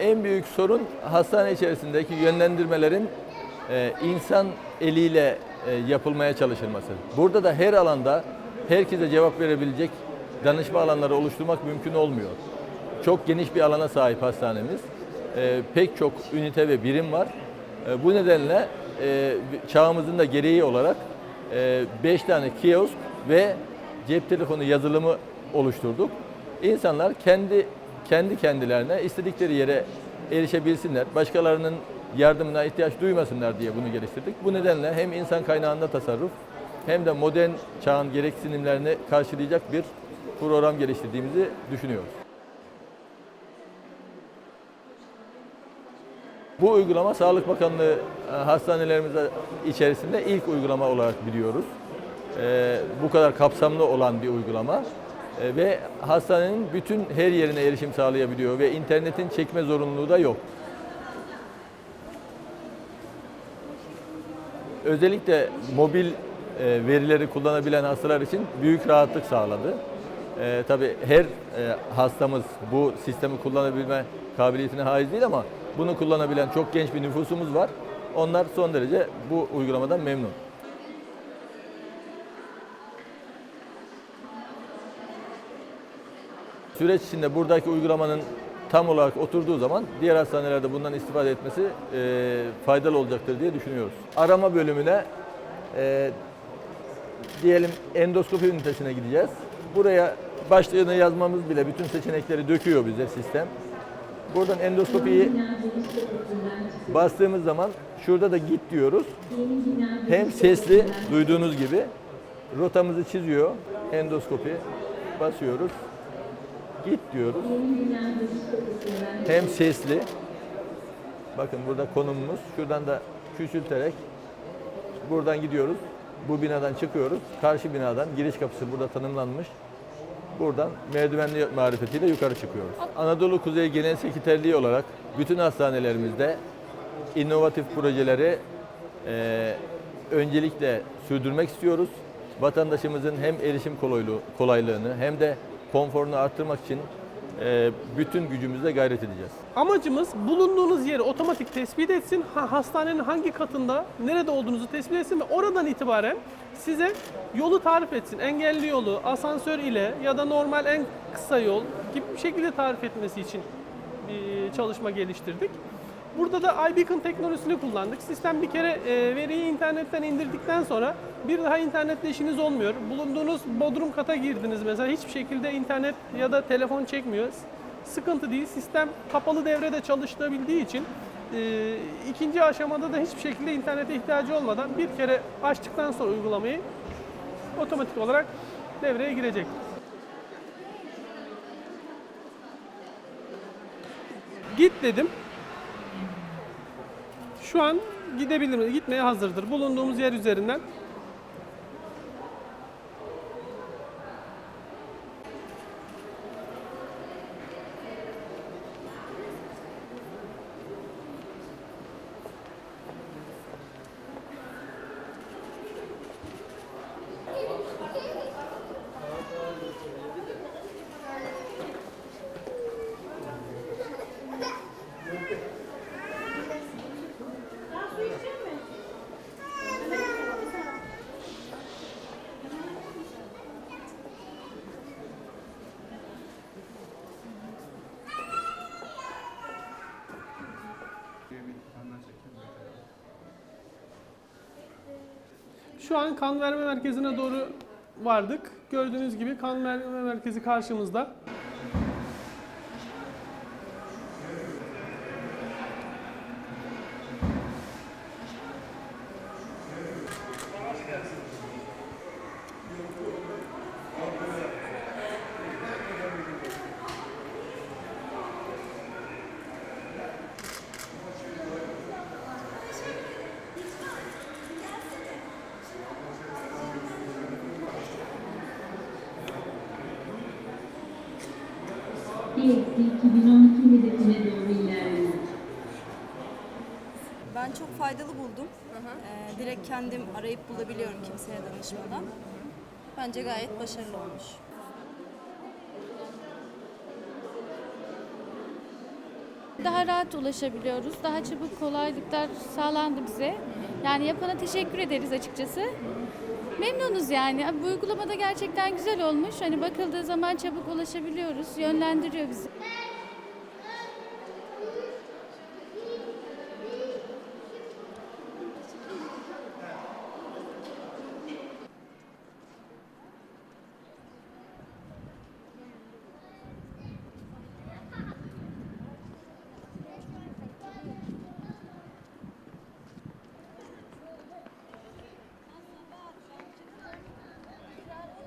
En büyük sorun hastane içerisindeki yönlendirmelerin e, insan eliyle e, yapılmaya çalışılması. Burada da her alanda herkese cevap verebilecek danışma alanları oluşturmak mümkün olmuyor. Çok geniş bir alana sahip hastanemiz. E, pek çok ünite ve birim var. Bu nedenle çağımızın da gereği olarak 5 tane kiosk ve cep telefonu yazılımı oluşturduk. İnsanlar kendi kendi kendilerine istedikleri yere erişebilsinler. Başkalarının yardımına ihtiyaç duymasınlar diye bunu geliştirdik. Bu nedenle hem insan kaynağında tasarruf hem de modern çağın gereksinimlerini karşılayacak bir program geliştirdiğimizi düşünüyoruz. Bu uygulama Sağlık Bakanlığı e, hastanelerimiz içerisinde ilk uygulama olarak biliyoruz. E, bu kadar kapsamlı olan bir uygulama ve hastanenin bütün her yerine erişim sağlayabiliyor ve internetin çekme zorunluluğu da yok. Özellikle mobil e, verileri kullanabilen hastalar için büyük rahatlık sağladı. E, tabii her e, hastamız bu sistemi kullanabilme kabiliyetine haiz değil ama bunu kullanabilen çok genç bir nüfusumuz var. Onlar son derece bu uygulamadan memnun. Süreç içinde buradaki uygulamanın tam olarak oturduğu zaman diğer hastanelerde bundan istifade etmesi e, faydalı olacaktır diye düşünüyoruz. Arama bölümüne e, diyelim endoskopi ünitesine gideceğiz. Buraya başlığını yazmamız bile bütün seçenekleri döküyor bize sistem. Buradan endoskopiyi bastığımız zaman şurada da git diyoruz. Hem sesli duyduğunuz gibi rotamızı çiziyor. Endoskopi basıyoruz. Git diyoruz. Hem sesli. Bakın burada konumumuz. Şuradan da küçülterek buradan gidiyoruz. Bu binadan çıkıyoruz. Karşı binadan giriş kapısı burada tanımlanmış. Buradan merdivenli marifetiyle yukarı çıkıyoruz. Anadolu Kuzey Genel Sekreterliği olarak bütün hastanelerimizde inovatif projeleri e, öncelikle sürdürmek istiyoruz. Vatandaşımızın hem erişim kolaylığı- kolaylığını hem de konforunu arttırmak için e, bütün gücümüzle gayret edeceğiz. Amacımız bulunduğunuz yeri otomatik tespit etsin, ha- hastanenin hangi katında, nerede olduğunuzu tespit etsin ve oradan itibaren size yolu tarif etsin. Engelli yolu, asansör ile ya da normal en kısa yol gibi bir şekilde tarif etmesi için bir çalışma geliştirdik. Burada da iBeacon teknolojisini kullandık. Sistem bir kere e, veriyi internetten indirdikten sonra bir daha internetle işiniz olmuyor. Bulunduğunuz bodrum kata girdiniz mesela hiçbir şekilde internet ya da telefon çekmiyor. Sıkıntı değil. Sistem kapalı devrede çalıştırabildiği için e, ikinci aşamada da hiçbir şekilde internete ihtiyacı olmadan bir kere açtıktan sonra uygulamayı otomatik olarak devreye girecek. Git dedim. Şu an gidebilir? Gitmeye hazırdır. Bulunduğumuz yer üzerinden Şu an kan verme merkezine doğru vardık. Gördüğünüz gibi kan verme merkezi karşımızda. 2012 hedefine doğru ilerliyor. Ben çok faydalı buldum. Ee, direkt kendim arayıp bulabiliyorum kimseye danışmadan. Bence gayet başarılı olmuş. Daha rahat ulaşabiliyoruz. Daha çabuk kolaylıklar sağlandı bize. Yani yapana teşekkür ederiz açıkçası. Memnunuz yani. Bu uygulamada gerçekten güzel olmuş. Hani bakıldığı zaman çabuk ulaşabiliyoruz. Yönlendiriyor bizi.